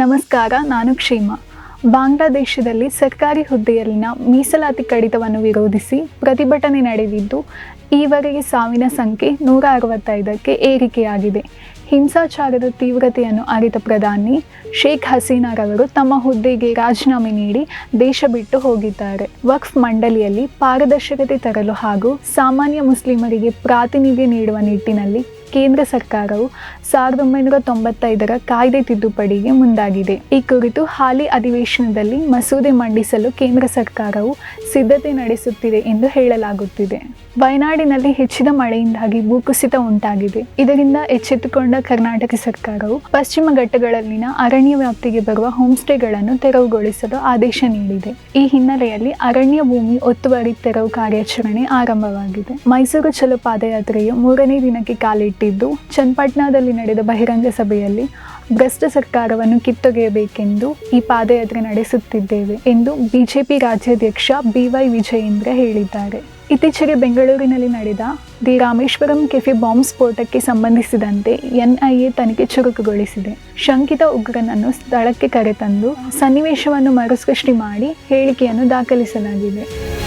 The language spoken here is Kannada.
ನಮಸ್ಕಾರ, ನಾನು ಕ್ಷೇಮ. ಬಾಂಗ್ಲಾದೇಶದಲ್ಲಿ ಸರ್ಕಾರಿ ಹುದ್ದೆಯಲ್ಲಿನ ಮೀಸಲಾತಿ ಕಡಿತವನ್ನು ವಿರೋಧಿಸಿ ಪ್ರತಿಭಟನೆ ನಡೆದಿದ್ದು, ಈವರೆಗೆ ಸಾವಿನ ಸಂಖ್ಯೆ ನೂರ ಅರವತ್ತೈದಕ್ಕೆ ಏರಿಕೆಯಾಗಿದೆ. ಹಿಂಸಾಚಾರದ ತೀವ್ರತೆಯನ್ನು ಅರಿತ ಪ್ರಧಾನಿ ಶೇಖ್ ಹಸೀನಾರವರು ತಮ್ಮ ಹುದ್ದೆಗೆ ರಾಜೀನಾಮೆ ನೀಡಿ ದೇಶ ಬಿಟ್ಟು ಹೋಗಿದ್ದಾರೆ. ವಕ್ಫ್ ಮಂಡಳಿಯಲ್ಲಿ ಪಾರದರ್ಶಕತೆ ತರಲು ಹಾಗೂ ಸಾಮಾನ್ಯ ಮುಸ್ಲಿಮರಿಗೆ ಪ್ರಾತಿನಿಧ್ಯ ನೀಡುವ ನಿಟ್ಟಿನಲ್ಲಿ ಕೇಂದ್ರ ಸರ್ಕಾರವು ಸಾವಿರದ ಒಂಬೈನೂರ ತೊಂಬತ್ತೈದರ ಕಾಯ್ದೆ ತಿದ್ದುಪಡಿಗೆ ಮುಂದಾಗಿದೆ. ಈ ಕುರಿತು ಹಾಲಿ ಅಧಿವೇಶನದಲ್ಲಿ ಮಸೂದೆ ಮಂಡಿಸಲು ಕೇಂದ್ರ ಸರ್ಕಾರವು ಸಿದ್ಧತೆ ನಡೆಸುತ್ತಿದೆ ಎಂದು ಹೇಳಲಾಗುತ್ತಿದೆ. ವಯನಾಡಿನಲ್ಲಿ ಹೆಚ್ಚಿದ ಮಳೆಯಿಂದಾಗಿ ಭೂಕುಸಿತ ಉಂಟಾಗಿದೆ. ಇದರಿಂದ ಎಚ್ಚೆತ್ತುಕೊಂಡ ಕರ್ನಾಟಕ ಸರ್ಕಾರವು ಪಶ್ಚಿಮ ಘಟ್ಟಗಳಲ್ಲಿನ ಅರಣ್ಯ ವ್ಯಾಪ್ತಿಗೆ ಬರುವ ಹೋಮ್ ಸ್ಟೇಗಳನ್ನು ತೆರವುಗೊಳಿಸಲು ಆದೇಶ ನೀಡಿದೆ. ಈ ಹಿನ್ನೆಲೆಯಲ್ಲಿ ಅರಣ್ಯ ಭೂಮಿ ಒತ್ತುವರಿ ತೆರವು ಕಾರ್ಯಾಚರಣೆ ಆರಂಭವಾಗಿದೆ. ಮೈಸೂರು ಚಲೋ ಪಾದಯಾತ್ರೆಯು ಮೂರನೇ ದಿನಕ್ಕೆ ಕಾಲಿಟ್ಟಿದ್ದು ಚನ್ನಪಟ್ಟಣದಲ್ಲಿ ನಡೆದ ಬಹಿರಂಗ ಸಭೆಯಲ್ಲಿ ಭ್ರಷ್ಟ ಸರ್ಕಾರವನ್ನು ಕಿತ್ತೊಗೆಯಬೇಕೆಂದು ಈ ಪಾದಯಾತ್ರೆ ನಡೆಸುತ್ತಿದ್ದೇವೆ ಎಂದು ಬಿಜೆಪಿ ರಾಜ್ಯಾಧ್ಯಕ್ಷ ಬಿವೈ ವಿಜಯೇಂದ್ರ ಹೇಳಿದ್ದಾರೆ. ಇತ್ತೀಚೆಗೆ ಬೆಂಗಳೂರಿನಲ್ಲಿ ನಡೆದ ದಿ ರಾಮೇಶ್ವರಂ ಕೆಫೆ ಬಾಂಬ್ ಸ್ಫೋಟಕ್ಕೆ ಸಂಬಂಧಿಸಿದಂತೆ ಎನ್ಐಎ ತನಿಖೆ ಚುರುಕುಗೊಳಿಸಿದೆ. ಶಂಕಿತ ಉಗ್ರನನ್ನು ಸ್ಥಳಕ್ಕೆ ಕರೆತಂದು ಸನ್ನಿವೇಶವನ್ನು ಮರುಸೃಷ್ಟಿ ಮಾಡಿ ಹೇಳಿಕೆಯನ್ನು ದಾಖಲಿಸಲಾಗಿದೆ.